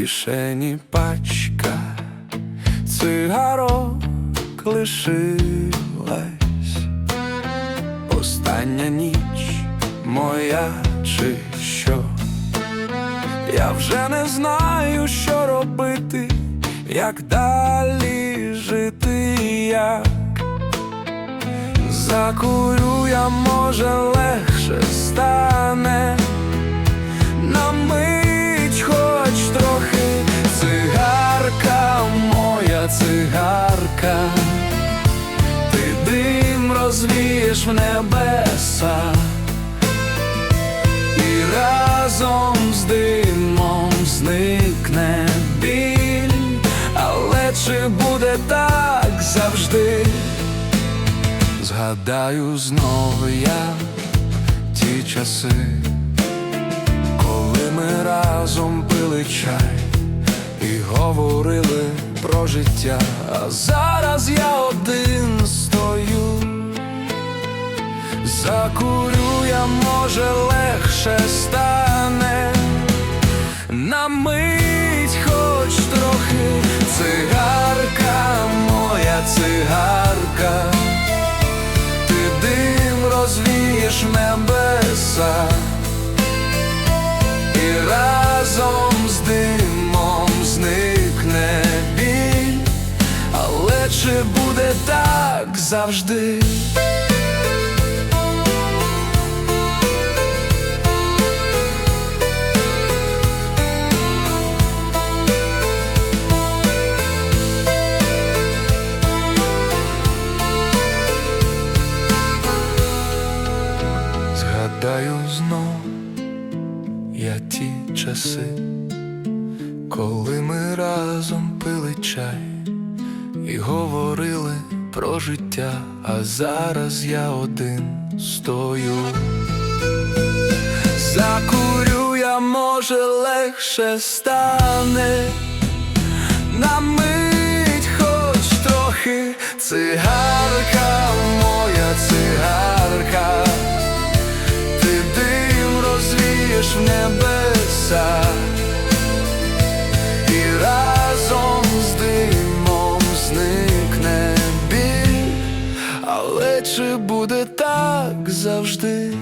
кишені пачка цигарок лишилась. Остання ніч моя чи що? Я вже не знаю, що робити, як далі жити, як закурю я, може, легше стане цигарка, ти дим розвієш в небеса. І разом з димом зникне біль, але чи буде так завжди? Згадаю знову я ті часи, коли ми разом пили чай і говорили про життя, а зараз я один стою. Закурю я, може, легше стане. На мить, хоч трохи. Цигарка, моя цигарка, ти дим розвієш в буде так завжди? Згадаю знов я ті часи, коли ми разом пили чай і говорили про життя, а зараз я один стою. Закурю я, може, легше стане на мить, хоч трохи цигарка, моя цигарка, ти дим розвієш в небеса. Чи буде так завжди?